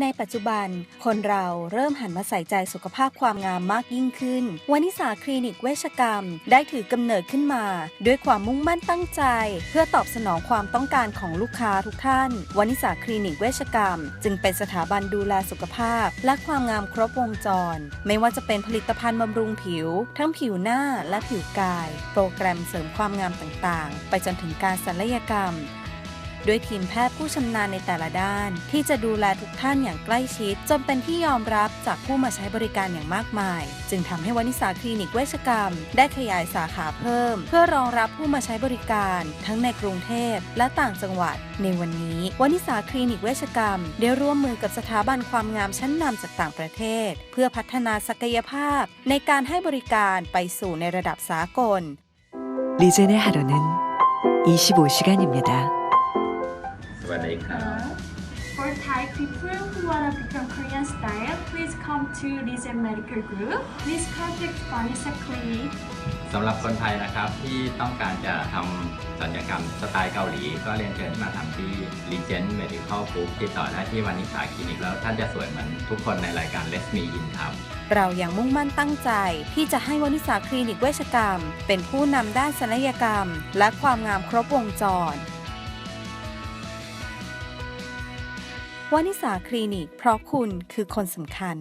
ในปัจจุบัน คนเราเริ่มหันมาใส่ใจสุขภาพความงามมากยิ่งขึ้นวานิสาคลินิกเวชกรรม ได้ถือกำเนิดขึ้นมา ด้วยความมุ่งมั่นตั้งใจ เพื่อตอบสนองความต้องการของลูกค้าทุกท่านวานิสาคลินิกเวชกรรม จึงเป็นสถาบันดูแลสุขภาพ และความงามครบวงจร ไม่ว่าจะเป็นผลิตภัณฑ์บำรุงผิว ทั้งผิวหน้าและผิวกาย โปรแกรมเสริมความงามต่างๆ ไปจนถึงการศัลยกรรม ด้วยทีมแพทย์ผู้ชำนาญในแต่ละด้าน ที่จะดูแลทุกท่านอย่างใกล้ชิด จนเป็นที่ยอมรับจากผู้มาใช้บริการอย่างมากมาย จึงทำให้วานิสาคลินิกเวชกรรม ได้ขยายสาขาเพิ่ม เพื่อรองรับผู้มาใช้บริการ ทั้งในกรุงเทพและต่างจังหวัด ในวันนี้วานิสาคลินิกเวชกรรม ได้ร่วมมือกับสถาบันความงามชั้นนำจากต่างประเทศ เพื่อพัฒนาศักยภาพ ในการให้บริการไปสู่ในระดับสากล 리젠의 하루는 25시간입니다. สวัสดีครับ For Thai people who wanna become Korean style, please come to Lizen Medical Group. Please contact Vanessa Clinic. สำหรับคนไทยนะครับที่ต้องการจะทำสัญญกรรมสไตล์เกาหลี ก็เรียนเชิญมาทำที่ Legend Medical Group ติดต่อได้ที่วานิสาคลินิกแล้วท่านจะสวยเหมือนทุกคนในรายการ Let's Me In ครับ เรายังมุ่งมั่นตั้งใจ ที่จะให้วนิสาคลินิกเวชกรรม เป็นผู้นำด้านศัลยกรรม และความงามครบวงจร วานิสาคลินิก เพราะคุณคือคนสำคัญ